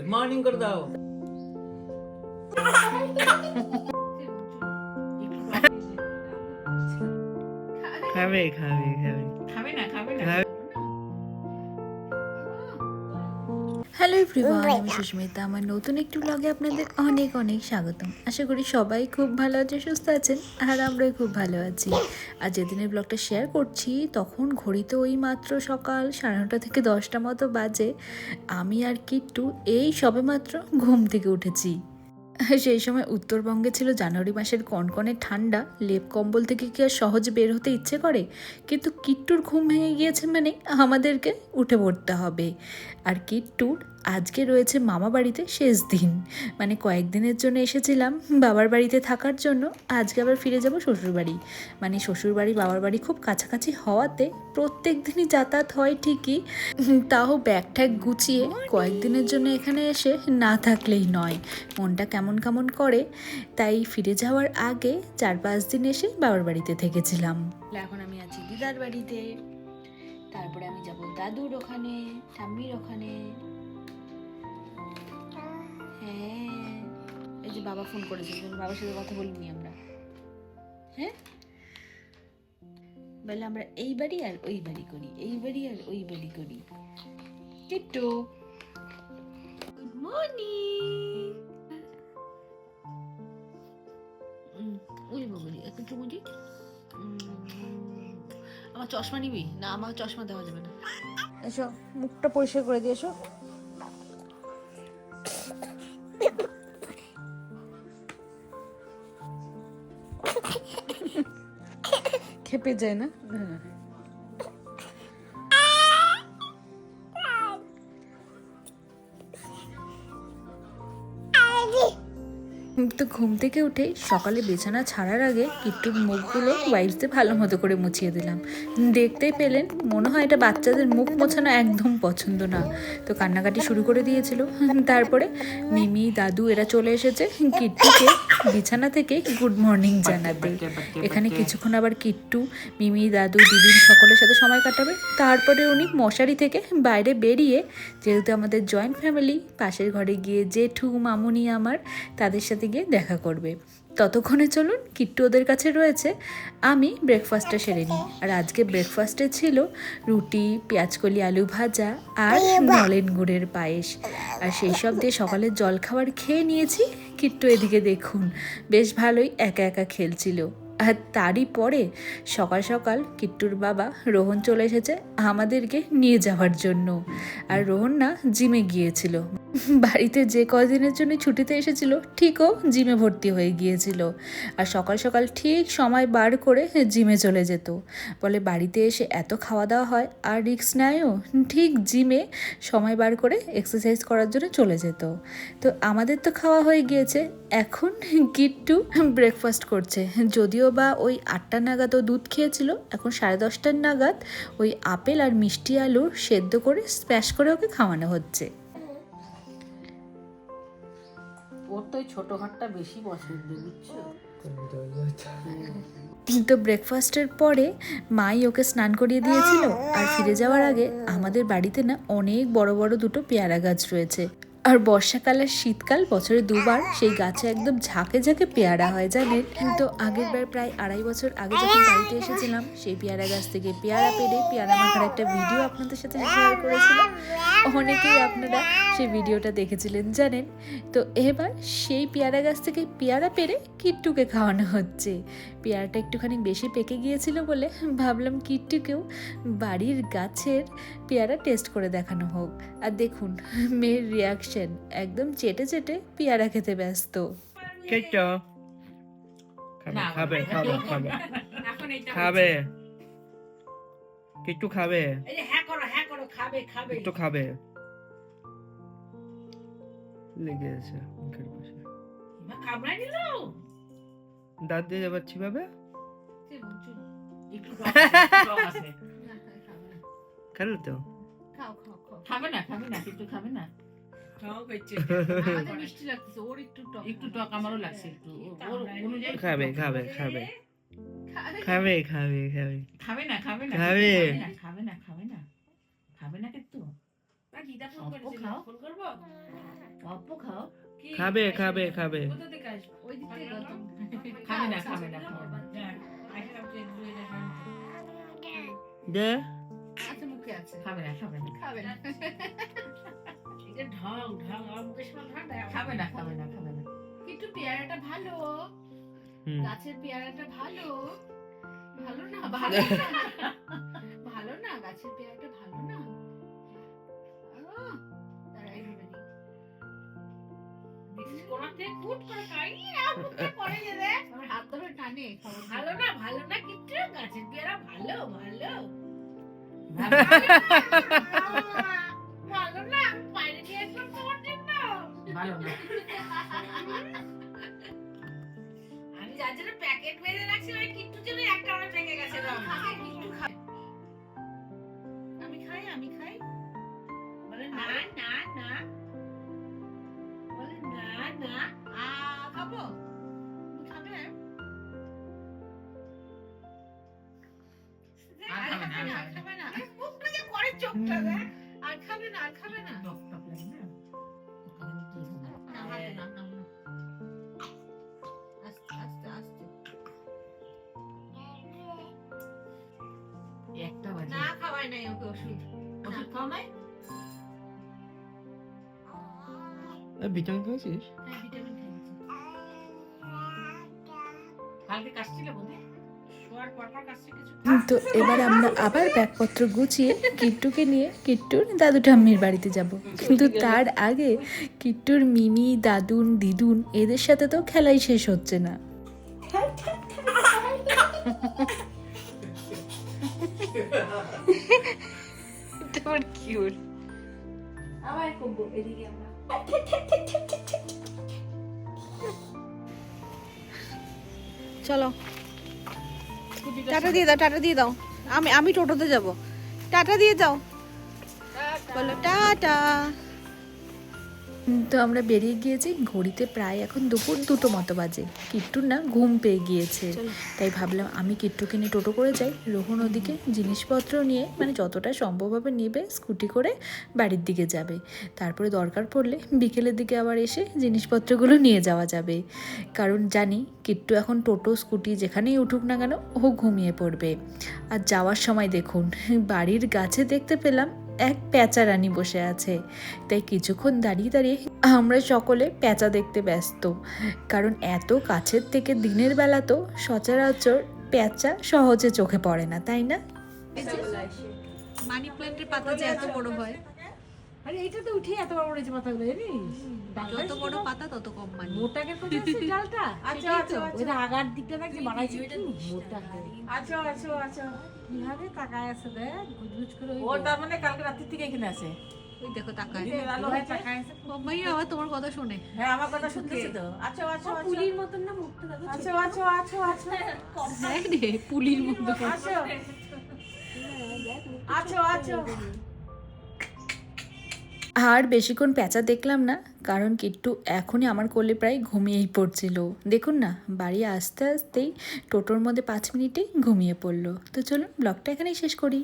Good morning করে দাও খাবে খাবে খাবে হ্যালো এভরিওয়ান আমি সুস্মিতা। আমার নতুন একটি ব্লগে আপনাদের অনেক অনেক স্বাগতম। আশা করি সবাই খুব ভালো আছে সুস্থ আছেন আর আমরাও খুব ভালো আছি। আর যেদিনের ব্লগটা শেয়ার করছি তখন ঘড়িতে ওই মাত্র সকাল সাড়ে নটা থেকে দশটা মতো বাজে। আমি আর কিট্টু এই সবে মাত্র ঘুম থেকে উঠেছি। সেই সময় উত্তরবঙ্গে ছিল জানুয়ারি মাসের কনকনে ঠান্ডা। লেপ কম্বল থেকে কি আর সহজে বের হতে ইচ্ছে করে? কিন্তু কিট্টুর ঘুম ভেঙে গিয়েছে মানে আমাদেরকে উঠে পড়তে হবে। আর কিট্টুর আজকে রয়েছে মামা বাড়িতে শেষ দিন। মানে কয়েকদিনের জন্য এসেছিলাম বাবার বাড়িতে থাকার জন্য, আজকে আবার ফিরে যাব শ্বশুরবাড়ি মানে শ্বশুরবাড়ি বাবার বাড়ি খুব কাছাকাছি হওয়াতে প্রত্যেক দিনই যাতায়াত হয় ঠিকই, তাও ব্যাগ ট্যাগ গুছিয়ে কয়েকদিনের জন্য এখানে এসে না থাকলেই নয়। মনটা কেমন কেমন করে, তাই ফিরে যাওয়ার আগে চার পাঁচ দিন এসে বাবার বাড়িতে থেকেছিলাম। এখন আমি আছি দিদার বাড়িতে। তারপরে আমি যাব দাদুর ওখানে, ঠাম্মির ওখানে। হ্যাঁ। এই যে বাবা ফোন করেছে বাবার সাথে কথা বলিনি আমরা। হ্যাঁ? বলে আমরা এই বাড়ি আর ওই বাড়ি করি, এই বাড়ি আর ওই বাড়ি করি। টিট্টু গুড মর্নিং উড়ি বগলি একটু চুমুজি আমার চশমা নিবি? না, আমার চশমা দেওয়া যাবে না। এসো, মুখটা পরিষ্কার করে দিয়ে এসো। খেপে যায় না তো ঘুম থেকে উঠে সকালে বিছানা ছাড়ার আগে কিট্টুর মুখগুলো ওয়াইপস ভালো মতো করে মুছিয়ে দিলাম। দেখতেই পেলেন মনে হয় এটা বাচ্চাদের মুখ মোছানো একদম পছন্দ না। তো কান্নাকাটি শুরু করে দিয়েছিল। তারপরে মিমি, দাদু এরা চলে এসেছে কিট্টুকে বিছানা থেকে গুড মর্নিং জানাতে। এখানে কিছুক্ষণ আবার কিট্টু, মিমি, দাদু, দিদিন সকলের সাথে সময় কাটাবে। তারপরে উনি মশারি থেকে বাইরে বেরিয়ে যেহেতু আমাদের জয়েন্ট ফ্যামিলি পাশের ঘরে গিয়ে জেঠু, মামুনি আমার, তাদের সাথে গিয়ে দেখা করবে। ততক্ষণে চলুন কিট্টু ওদের কাছে রয়েছে। আমি ব্রেকফাস্টটা সেরে নিই। আর আজকে ব্রেকফাস্টে ছিল রুটি, পেঁয়াজকলি আলু ভাজা আর নলেন গুড়ের পায়েস। আর সেই সব দিয়ে সকালের জলখাবার খেয়ে নিয়েছি। কিট্টু এদিকে দেখুন, বেশ ভালোই একা একা খেলছিল। আর তারই পরে সকাল সকাল কিট্টুর বাবা রোহন চলে এসেছে আমাদেরকে নিয়ে যাওয়ার জন্য। আর রোহন না জিমে গিয়েছিল। বাড়িতে যে কদিনের জন্য ছুটিতে এসেছিল, ঠিকও জিমে ভর্তি হয়ে গিয়েছিল। আর সকাল সকাল ঠিক সময় বার করে জিমে চলে যেত। বলে বাড়িতে এসে এত খাওয়া দাওয়া হয়, আর রিক্স নেয়ও, ঠিক জিমে সময় বার করে এক্সারসাইজ করার জন্য চলে যেত। তো আমাদের তো খাওয়া হয়ে গিয়েছে, এখন কিট্টু ব্রেকফাস্ট করছে। যদিও বা ওই আটটা নাগাদ ও দুধ খেয়েছিল, এখন সাড়ে দশটার নাগাদ ওই আপেল আর মিষ্টি আলু সেদ্ধ করে স্প্যাশ করে ওকে খাওয়ানো হচ্ছে। ওর তো ওই ছোট বেশি পছন্দ বুঝছ? তো ব্রেকফাস্টের পরে মাই ওকে স্নান করিয়ে দিয়েছিল আর ফিরে যাওয়ার আগে আমাদের বাড়িতে না অনেক বড় বড় দুটো পেয়ারা গাছ রয়েছে। আর বর্ষাকাল আর শীতকাল বছরে দুবার সেই গাছে একদম ঝাঁকে ঝাঁকে পেয়ারা হয়, জানেন? কিন্তু আগের বার প্রায় আড়াই বছর আগে যখন বাড়িতে এসেছিলাম, সেই পেয়ারা গাছ থেকে পেয়ারা পেরে পেয়ারা মাখার একটা ভিডিও আপনাদের সাথে শেয়ার করেছিলাম। অনেকেই আপনারা সেই ভিডিওটা দেখেছিলেন, জানেন? তো এবার সেই পেয়ারা গাছ থেকে পেয়ারা পেরে কিট্টুকে খাওয়ানো হচ্ছে। পেয়ারাটা একটুখানি বেশি পেকে গিয়েছিল বলে ভাবলাম কিট্টুকেও বাড়ির গাছের পেয়ারা টেস্ট করে দেখানো হোক। আর দেখুন, মেয়ের রিয়াকশন একদম চেটে চেটে পেয়ারা খেতে ব্যস্ত। কেটো। খাবে খাবে খাবে খাবে। খাবে। হ্যাঁ করো হ্যাঁ করো খাবে খাবে। একটু খাবে। লেগে আছে মুখের পাশে। দাঁত দিয়ে যাবার একটু আছে। খেলো তো? খাবে না খাবে না একটু খাবে না। আমাদের মিষ্টি লাগতেছে ওর একটু টক। একটু টক আমারও লাগছে একটু। ওর অনুযায়ী খাবে খাবে খাবে। খাবে। খাবে খাবে খাবে। না খাবে না খাবে। না খাবে না খাবে না। খাবে না কিন্তু। খাবে খাবে খাবে। খাবে না খাবে না খাবে না। দে। আছে মুখে আছে। খাবে না খাবে না। খাবে না। খাবে না খাবে না খাবে না। কিন্তু পেয়ারাটা ভালো। গাছের পেয়ারাটা ভালো। ভালো না ভালো না। ভালো না গাছের পেয়ারাটা ভালো না। আমার ভালো না ভালো না কিচ্ছু গাছের পেয়ারা ভালো ভালো। ভালো জন্য বেঁধে রাখছি ওই কিট্টু জন্য একটা আমার পেকে গেছে। আমি খাই আমি খাই বলে না না না। বলে না না। আ খাব। খাবে? আর খাবে না, একটা বাজে। না খাওয়াই নাই ওকে ওষুধ। ওষুধ নাই? ভিটামিন খাইছিস হ্যাঁ, ভিটামিন খাইছি। কালকে কাশছিল তো এবার আমরা আবার ব্যাগপত্র গুছিয়ে কিট্টুকে নিয়ে কিট্টুর দাদু ঠাম্মির বাড়িতে যাব। কিন্তু তার আগে কিট্টুর মিমি দাদুন দিদুন এদের সাথে তো খেলাই শেষ হচ্ছে না। তোমার কিউট আবার খুব এদিকে আমরা চলো। টাটা দিয়ে দাও টাটা দিয়ে দাও। আমি আমি টোটোতে যাব। টাটা দিয়ে দাও। বলো টাটা। তো আমরা বেরিয়ে গিয়েছি। ঘড়িতে প্রায় এখন দুপুর দুটো মতো বাজে। কিট্টুর না ঘুম পেয়ে গিয়েছে। তাই ভাবলাম আমি কিট্টুকে নিয়ে টোটো করে যাই। রোহন ওদিকে জিনিসপত্র নিয়ে মানে যতটা সম্ভব হবে নেবে, স্কুটি করে বাড়ির দিকে যাবে। তারপরে দরকার পড়লে বিকেলের দিকে আবার এসে জিনিসপত্রগুলো নিয়ে যাওয়া যাবে। কারণ জানি কিট্টু এখন টোটো, স্কুটি যেখানেই উঠুক না কেন, ও ঘুমিয়ে পড়বে। আর যাওয়ার সময় দেখুন, বাড়ির গাছে দেখতে পেলাম এক প্যাঁচা রানী বসে আছে। তাই কিছুক্ষণ দাঁড়িয়ে দাঁড়িয়ে আমরা সকলে প্যাঁচা দেখতে ব্যস্ত। কারণ এত কাছের থেকে দিনের বেলা তো সচরাচর প্যাঁচা সহজে চোখে পড়ে না, তাই না? মানি প্ল্যান্টের পাতা যে এত বড় হয়। আরে এইটা তো উঠে এত বড় বড় হয়েছে পাতাগুলো জানিস? যত বড় পাতা তত কম মানি তো যাচ্ছে ডালটা? আচ্ছা আচ্ছা ওইটা আগার দিকটা নাকি বানাইছে মোটা আচ্ছা আচ্ছা আচ্ছা। কীভাবে তাকায় আছে দেখ গুজগুজ করে ও তার মানে কালকে রাত্রি থেকে এখানে আছে? ওই দেখো তাকায়। আলো তাকায় আছে? ভাইয়া আবার তোমার কথা শুনে। হ্যাঁ আমার কথা শুনতেছে তো। আচ্ছা আচ্ছা পুলির মতন না মুখটা দেখো আচ্ছা আচ্ছা আচ্ছা আচ্ছা। রে পুলির মতো আচ্ছা। আচ্ছা আচ্ছা। আর বেশিক্ষণ প্যাঁচা দেখলাম না, কারণ কিট্টু এখনই আমার কোলে প্রায় ঘুমিয়েই পড়ছিল। দেখুন না, বাড়ি আসতে আসতেই টোটোর মধ্যে পাঁচ মিনিটেই ঘুমিয়ে পড়ল। তো চলুন, ব্লগটা এখানেই শেষ করি।